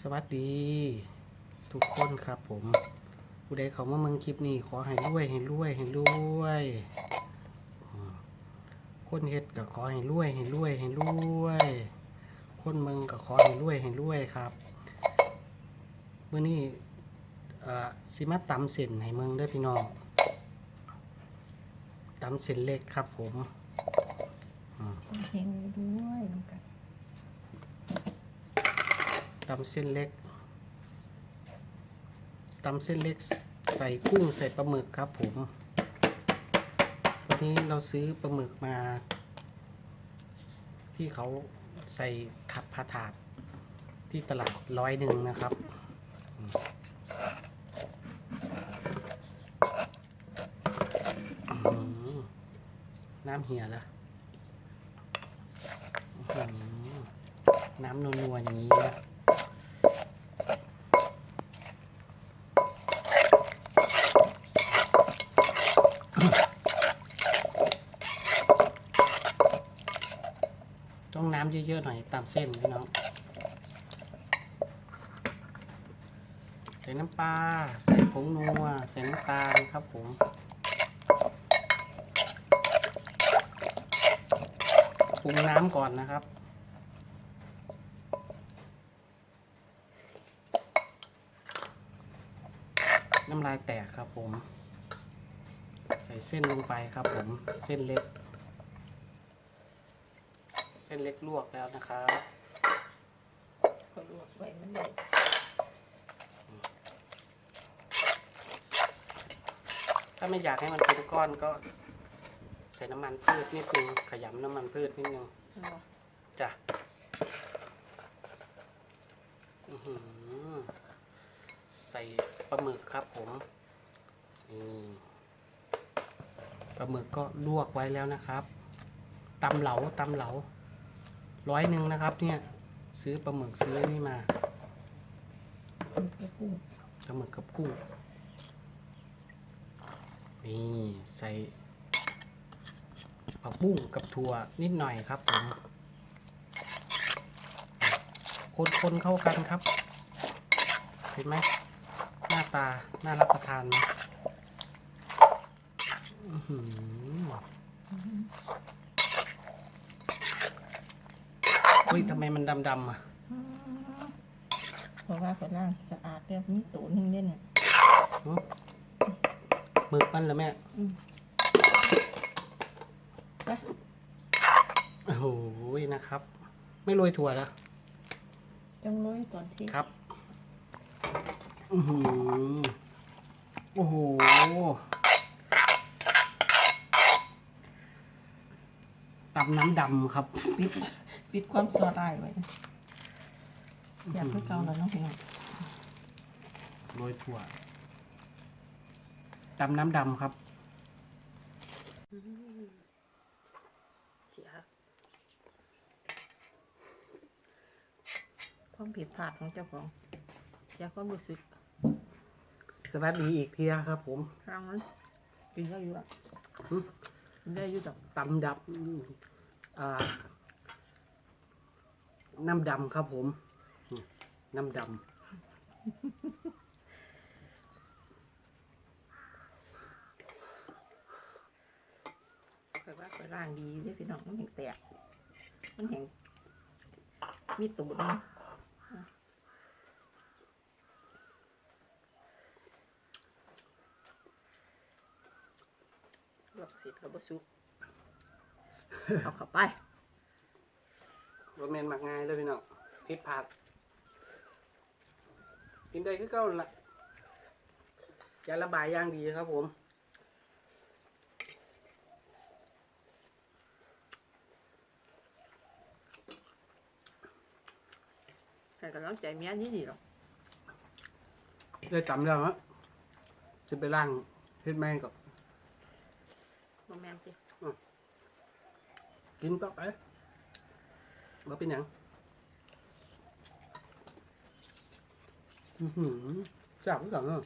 สวัสดี ทุกคนครับผมผู้ใดเขามาเมืองคลิปนี้ขอให้รวยให้รวยให้รวยคนเฮ็ดก็ขอให้รวยให้รวยให้รวยคนเมืองก็ขอให้รวยให้รวยครับเมื่อนี้เอ่อสิมาตำเส้นให้เมืองเด้พี่น้องตำเส้นเล็กครับผมเฮงด้วยน้ำกัน ตำเส้นเล็กตำเส้นเล็กใส่กุ้งใส่ปลาหมึกครับผมวันนี้เราซื้อปลาหมึกมา ที่เขาใส่ถัดผาถาดที่ตลาดร้อยหนึ่งนะครับ น้ำเหี่ยแล้วน้ำนัวๆอย่างนี้นะ ต้องน้ำเยอะๆหน่อยตามเส้นพี่น้องใส่น้ำปลาใส่ผงนัวใส่น้ำตาลครับผมปรุงน้ำก่อนนะครับน้ำลายแตกครับผม ใส่เส้นลงไปครับผม เส้นเล็ก ส้นเล็กลวกแล้วนะครับก็ลวกไว้มันได้ถ้าไม่อยากให้มันเป็นก้อนก็ใส่น้ำมันพืชนิดนึงขยำน้ำมันพืชนิดนึงเอาจ้ะอื้อหือใส่ปลาหมึกครับผมนี่ปลาหมึกก็ลวกไว้แล้วนะครับตำเหลาตำเหลา ร้อยหนึ่งนะครับ เนี่ย ซื้อปลาหมึกซื้อนี่มาปกุ้งปลาหมึกกับกุ้งนี่ใส่ผักบุ้งกับถั่วนิดหน่อยครับผมคนๆเข้ากันครับ เห็นไหมหน้าตา น่ารับประทานไหมอื้อหือ เฮ้ยทำไมมันดำๆอะเพราะว่าก็ล้างสะอาดแล้วมีตัวหนึงเนี่ยเนี่ยหึหมึกมันเหรอแม่อืมไปโอ้โหนะครับ ไม่โรยถั่วแล้วจังเลยตอนที่ครับอือหือโอ้โหตำน้ำดำครับปิด ปิดความสัวร้ายไว้เสียบให้เก่าแล้วเน้องพี่น้องโรยถั่วตำน้ำดำครับ เสีย ความผิดพลาดของเจ้าของเสียความรู้สึกสวัสดีอีกทีครับผมครั้งนั้นกินได้อยู่อะหึกินได้อยู่แต่ตำดำอ่า น้ำดำครับผมอืมน้ำดคอยว่าคอยล้างดีเด้วยพี่น้องมันแห้งแตกมันแห้งมีตูดนะลวกเสร็จก็บสุก เอาเข้าไปำว่าแมนมักง่ายเลยพี่น้องพิษผัดกินได้คือเก้านั่นละจะระบายอย่างดีครับผมใครก็ร้องใจเมียนี่ดีหรอกได้จำแล้วฮะจะไปล่างเฮ็ดแมงกับบ่แม่นสิกินต่อไป ว่าเป็นหยังอือหือจับไว้ก่อนเนาะ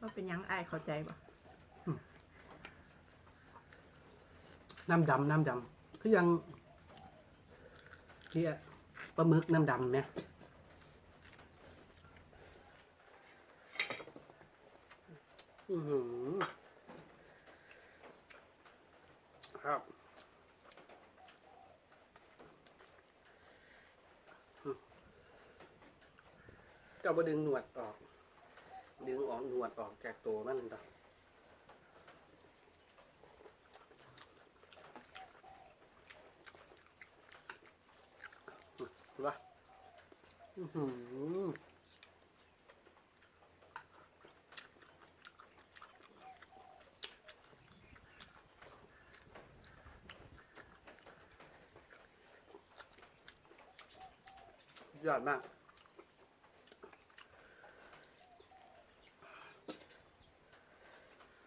ว่าเป็นหยังอายเข้าใจบ่น้ำดำน้ำดำคือยังที่ปลาหมึกน้ำดำไหมอือหือครับอืม เจ้าบ่ดึงหนวดออก ดึงออกหนวดออกจากตัวมันดอกอืมเห็นปะอื้อหือสุดยอดมาก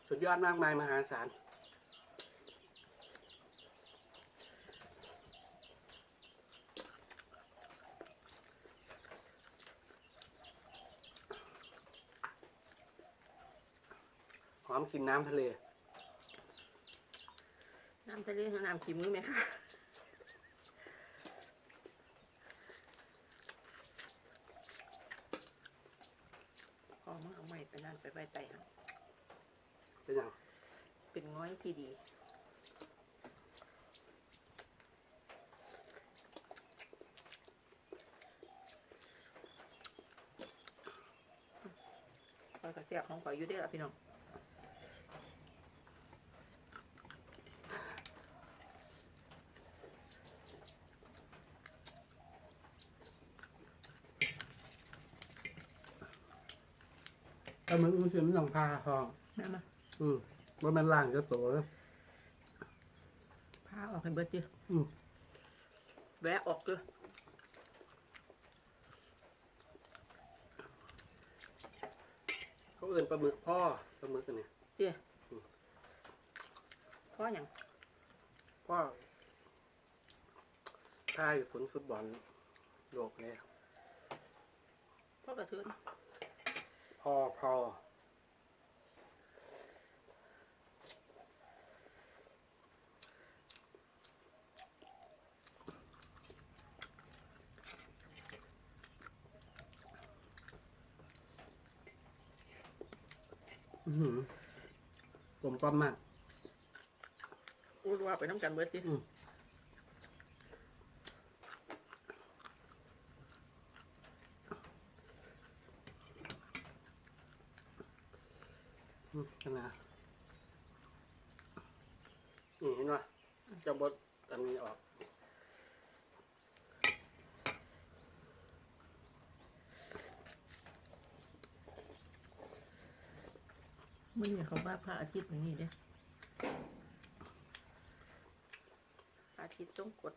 สุด ยอดมากมายมหาศาลหอมกลินน้ำทะเล น้ำทะเลน้ำขีมือไหมคะพอมาเอาใหม่ไปนั่นไปไว้ไต่หั่น เป็นอย่าง เป็นง้อย ที่ดี คอยกระเสียบของข่อยอยู่ได้อล่ะพี่น้องถ้ามันอุ้งเสียมนต้องพาทอง แม่มา อืม ว่ามันล่างจะโตแล้วพาออกให้เบิดดิอืม แวะออกเลยเขาเอื่นปลาหมึกพ่อปลาหมึกอันเนี่ยเดี๋ยวพ่ออย่างพ่อท่ายผลฟุตบอลโลกแล้วพ่อกระเทือนพ่อพ่อ กลมกล่อมมากพูดว่าไปน้ำกันเบิดดิอืมอืมขนาดนี่เห็นป่ะจะบดอันนี้ออก มันเนี่ยเขาว่าพระอาทิตย์อย่างนี้เด้พระอาทิตย์ต้องกด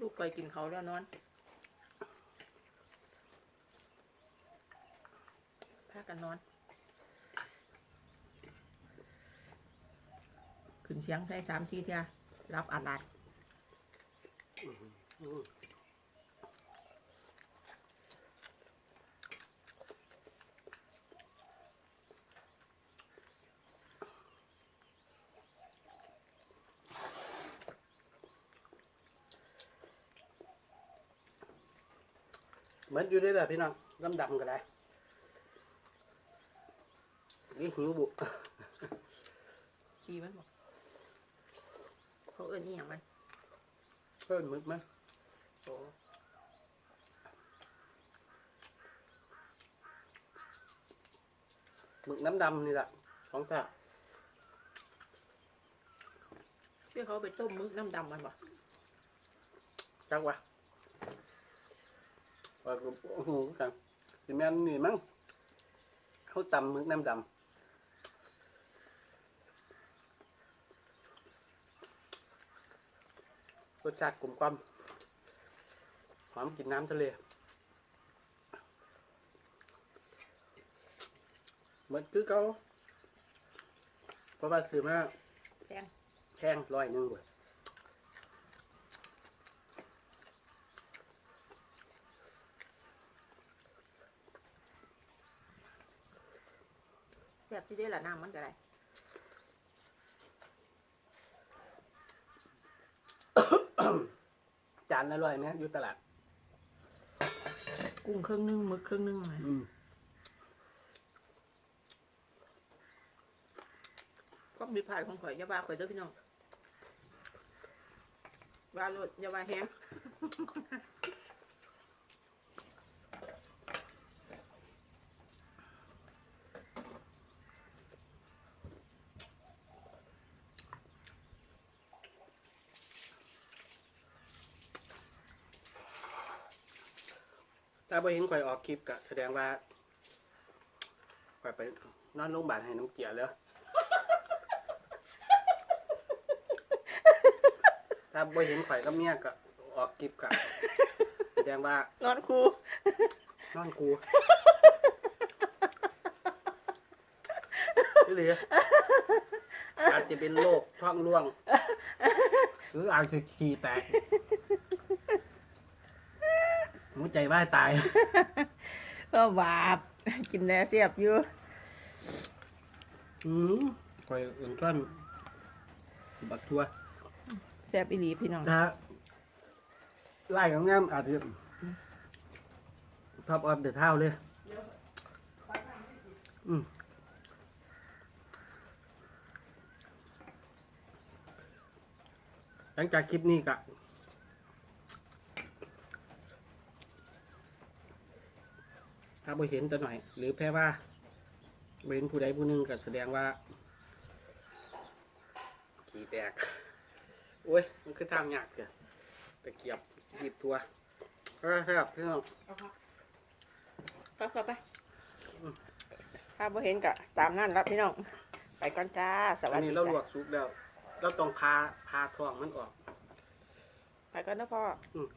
ลูกไปกินเขาแล้วนอนพากันนอน ขึ้นเสียงใช้สามสี่เทียรับอัดอัดอืม เหมือนอยู่ได้เลยพี่น้องดำดำๆก็ได้นี่หิวบุขี้มันบอกเขาเอิ้นนี่อย่างมันเพิ่มมึกไหมโอ้หมึกน้ำดำนี่แหละของแท้เพื่อเขาไปต้มมึกน้ำดำมันบอกจักวะ ว่าก็โอ้โหกันสิแม่นนี่มั้งเขาตำหมึกน้ำดำรสชาติกลมกล่อมหอมกลินน้ำทะเลเหมือนคือเขาเพราะว่าซื้อมาแพงแพงร้อยหนึ่งเว้ย ซ่บที่ได้ละน้ำมันก็ได้จานอะร้อยนะอยู่ตลาด กุ้งเครื่องนึ่งมึกเครื่องนึ่งอะไรมก็มีผ่านของข่อยยาบาข่อยด้วยพี่น้องบาโลดอยาบาแฮง ถ้าไปเห็นข่อยออกคลิปก็แสดงว่าข่อยไปนอนโรงพยาบาลให้น้ำเกลือแล้วถ้าบ่เห็นข่อยกับเมียก็ออกคลิปก็แสดงว่านอนครูนอนกูนี่เลยอาจจะเป็นโรคท้องร่วง หรืออาจจะขี่แตก หัวใจว่ายตาย ก็บาปกินแล้วเสียบอยู่อืมคอยอื่นก้อนบักทัวเสียบอีหลีพี่น้องถ้าไล่ของงามอาจจะท็อปออฟเดอะเท่าเลย อืมหลังจากคลิปนี้กะ ถ้าบ่เห็นแต่หน่อย หรือแพ้ว่าบ่เห็นผู้ใดผู้หนึ่งก็แสดงว่า ขี่แตกโอ้ย มันคือทางยากเกินตะเกียบหยิบตัวก็ใช่ครับพี่น้องไปไปไปถ้าบ่เห็นก็ตามนั่นแล้วพี่น้อง ไปก่อนจ้า สวัอัสนดีนี้เราลจ้าวกซุปแล้ว เราต้องพาพาท้องมันออก ไปก่อนนะพ่อ อืม